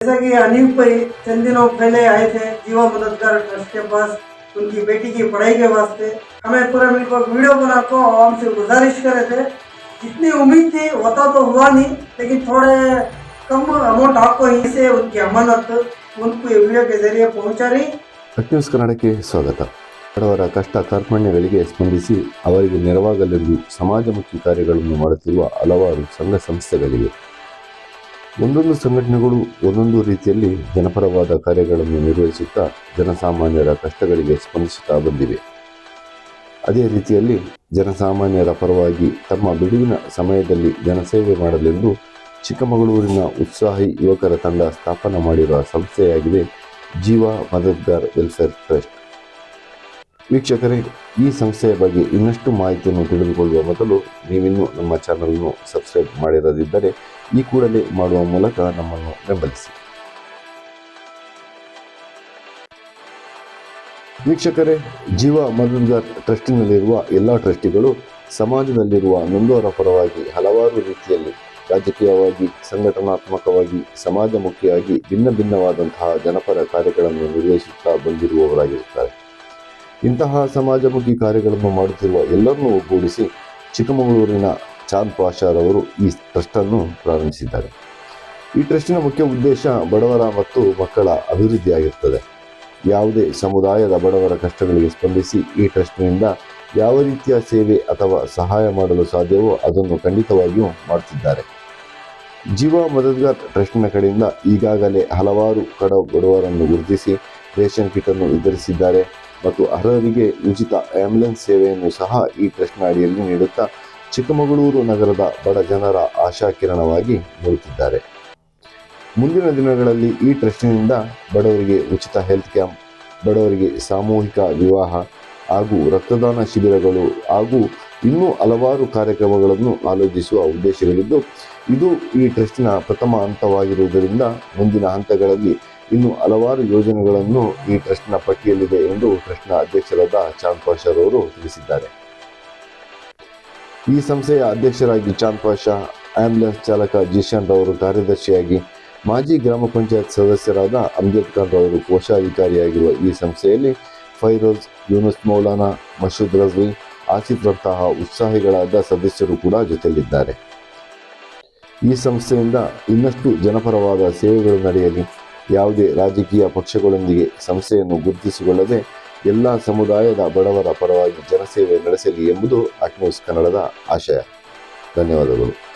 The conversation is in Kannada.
जैसा कि अनिल भाई चंद दिनों पहले आए थे जीवा मददगार ट्रस्ट के पास उनकी बेटी की पढ़ाई के वास्ते हमें पूरा मिलकर वीडियो बना को हमसे गुजारिश करे थे जितनी उम्मीद थी होता तो हुआ नहीं लेकिन थोड़े कम अमाउंट आपको यहीं से उनकी अमानत उनको ये वीडियो के जरिए पहुंचा रही ಟಕ್ ನ್ಯೂಸ್ ಕನ್ನಡಕ್ಕೆ ಸ್ವಾಗತ ಬಡವರ ಕಷ್ಟ ಕಾರ್ಪಣ್ಯಗಳಿಗೆ ಸ್ಪಂದಿಸಿ ಅವರಿಗೆ ನೆರವಾಗಲೆಂದು ಸಮಾಜಮುಖಿ ಕಾರ್ಯಗಳನ್ನು ಮಾಡುತ್ತಿರುವ ಹಲವಾರು ಸಂಘ ಸಂಸ್ಥೆಗಳಿವೆ ಒಂದೊಂದು ಸಂಘಟನೆಗಳು ಒಂದೊಂದು ರೀತಿಯಲ್ಲಿ ಜನಪರವಾದ ಕಾರ್ಯಗಳನ್ನು ನಿರ್ವಹಿಸುತ್ತಾ ಜನಸಾಮಾನ್ಯರ ಕಷ್ಟಗಳಿಗೆ ಸ್ಪಂದಿಸುತ್ತಾ ಬಂದಿವೆ. ಅದೇ ರೀತಿಯಲ್ಲಿ ಜನಸಾಮಾನ್ಯರ ಪರವಾಗಿ ತಮ್ಮ ಬಿಡುವಿನ ಸಮಯದಲ್ಲಿ ಜನಸೇವೆ ಮಾಡಲೆಂದು ಚಿಕ್ಕಮಗಳೂರಿನ ಉತ್ಸಾಹಿ ಯುವಕರ ತಂಡ ಸ್ಥಾಪನೆ ಮಾಡಿರುವ ಸಂಸ್ಥೆಯಾಗಿದೆ ಜೀವ ಮದದ್ಗಾರ್ ವೆಲ್ಫೇರ್ ಟ್ರಸ್ಟ್. ವೀಕ್ಷಕರೇ, ಈ ಸಂಸ್ಥೆಯ ಬಗ್ಗೆ ಇನ್ನಷ್ಟು ಮಾಹಿತಿಯನ್ನು ತಿಳಿದುಕೊಳ್ಳುವ ಮೊದಲು ನೀವಿನ್ನೂ ನಮ್ಮ ಚಾನಲನ್ನು ಸಬ್ಸ್ಕ್ರೈಬ್ ಮಾಡಿರದಿದ್ದರೆ ಈ ಕೂಡಲೇ ಮಾಡುವ ಮೂಲಕ ನಮ್ಮನ್ನು ಬೆಂಬಲಿಸಿ. ವೀಕ್ಷಕರೇ, ಜೀವ ಮದದ್ಗಾರ್ ಟ್ರಸ್ಟಿನಲ್ಲಿರುವ ಎಲ್ಲ ಟ್ರಸ್ಟಿಗಳು ಸಮಾಜದಲ್ಲಿರುವ ನೊಂದವರ ಪರವಾಗಿ ಹಲವಾರು ರೀತಿಯಲ್ಲಿ ರಾಜಕೀಯವಾಗಿ, ಸಂಘಟನಾತ್ಮಕವಾಗಿ ಸಮಾಜಮುಖಿಯಾಗಿ ಭಿನ್ನ ಭಿನ್ನವಾದಂತಹ ಜನಪರ ಕಾರ್ಯಗಳನ್ನು ನಿರ್ವಹಿಸುತ್ತಾ ಬಂದಿರುವವರಾಗಿರುತ್ತಾರೆ. ಇಂತಹ ಸಮಾಜಮುಖಿ ಕಾರ್ಯಗಳನ್ನು ಮಾಡುತ್ತಿರುವ ಎಲ್ಲರನ್ನೂ ಒಗ್ಗೂಡಿಸಿ ಚಿಕ್ಕಮಗಳೂರಿನ ಚಾಂದ್ ಪಾಷಾರವರು ಈ ಟ್ರಸ್ಟನ್ನು ಪ್ರಾರಂಭಿಸಿದ್ದಾರೆ. ಈ ಟ್ರಸ್ಟಿನ ಮುಖ್ಯ ಉದ್ದೇಶ ಬಡವರ ಮತ್ತು ಮಕ್ಕಳ ಅಭಿವೃದ್ಧಿಯಾಗಿರ್ತದೆ ಯಾವುದೇ ಸಮುದಾಯದ ಬಡವರ ಕಷ್ಟಗಳಿಗೆ ಸ್ಪಂದಿಸಿ ಈ ಟ್ರಸ್ಟ್ನಿಂದ ಯಾವ ರೀತಿಯ ಸೇವೆ ಅಥವಾ ಸಹಾಯ ಮಾಡಲು ಸಾಧ್ಯವೋ ಅದನ್ನು ಖಂಡಿತವಾಗಿಯೂ ಮಾಡುತ್ತಿದ್ದಾರೆ. ಜೀವ ಮದದ್ಗಾರ್ ಟ್ರಸ್ಟ್ನ ಕಡೆಯಿಂದ ಈಗಾಗಲೇ ಹಲವಾರು ಕಡ ಬಡವರನ್ನು ಗುರುತಿಸಿ ರೇಷನ್ ಕಿಟನ್ನು ವಿತರಿಸಿದ್ದಾರೆ ಮತ್ತು ಅರ್ಹರಿಗೆ ಉಚಿತ ಆಂಬ್ಯುಲೆನ್ಸ್ ಸೇವೆಯನ್ನು ಸಹ ಈ ಟ್ರಸ್ಟ್ನ ಅಡಿಯಲ್ಲಿ ನೀಡುತ್ತಾ ಚಿಕ್ಕಮಗಳೂರು ನಗರದ ಬಡ ಜನರ ಆಶಾಕಿರಣವಾಗಿ ಮೂಡುತ್ತಿದ್ದಾರೆ ಮುಂದಿನ ದಿನಗಳಲ್ಲಿ ಈ ಟ್ರಸ್ಟಿನಿಂದ ಬಡವರಿಗೆ ಉಚಿತ ಹೆಲ್ತ್ ಕ್ಯಾಂಪ್ ಬಡವರಿಗೆ ಸಾಮೂಹಿಕ ವಿವಾಹ ಹಾಗೂ ರಕ್ತದಾನ ಶಿಬಿರಗಳು ಹಾಗೂ ಇನ್ನೂ ಹಲವಾರು ಕಾರ್ಯಕ್ರಮಗಳನ್ನು ಆಲೋಚಿಸುವ ಉದ್ದೇಶಗಳಿದ್ದು, ಇದು ಈ ಟ್ರಸ್ಟಿನ ಪ್ರಥಮ ಹಂತವಾಗಿರುವುದರಿಂದ ಮುಂದಿನ ಹಂತಗಳಲ್ಲಿ ಇನ್ನು ಹಲವಾರು ಯೋಜನೆಗಳನ್ನು ಈ ಟ್ರಸ್ಟ್ನ ಪಟ್ಟಿಯಲ್ಲಿದೆ ಎಂದು ಟ್ರಸ್ಟ್ನ ಅಧ್ಯಕ್ಷರಾದ ಚಾಂದ್ ಪಾಷರ್ ಅವರು ತಿಳಿಸಿದ್ದಾರೆ. ಈ ಸಂಸ್ಥೆಯ ಅಧ್ಯಕ್ಷರಾಗಿ ಚಾಂದ್ ಪಾಷಾ ಆಂಬ್ಯುಲೆನ್ಸ್ ಚಾಲಕ ಜಿಶಾನ್ ರವರು ಕಾರ್ಯದರ್ಶಿಯಾಗಿ ಮಾಜಿ ಗ್ರಾಮ ಪಂಚಾಯತ್ ಸದಸ್ಯರಾದ ಅಮ್ಜದ್ ಖಾನ್ ರವರು ಕೋಶಾಧಿಕಾರಿಯಾಗಿರುವ ಈ ಸಂಸ್ಥೆಯಲ್ಲಿ ಫೈರೋಜ್, ಯೂನುಸ್ ಮೌಲಾನಾ ಮಶೂದ್ ರಜ್ವಿ ಆಸಿಫ್ರಂತಹ ಉತ್ಸಾಹಿಗಳಾದ ಸದಸ್ಯರು ಕೂಡ ಜೊತೆಯಲ್ಲಿದ್ದಾರೆ. ಈ ಸಂಸ್ಥೆಯಿಂದ ಇನ್ನಷ್ಟು ಜನಪರವಾದ ಸೇವೆಗಳು ನಡೆಯಲಿ, ಯಾವುದೇ ರಾಜಕೀಯ ಪಕ್ಷಗಳೊಂದಿಗೆ ಸಂಸ್ಥೆಯನ್ನು ಗುರುತಿಸಿಕೊಳ್ಳದೆ ಎಲ್ಲ ಸಮುದಾಯದ ಬಡವರ ಪರವಾಗಿ ಜನಸೇವೆ ನಡೆಸಲಿ ಎಂಬುದು ಅಟ್ನ್ಯೂಸ್ ಕನ್ನಡದ ಆಶಯ. ಧನ್ಯವಾದಗಳು.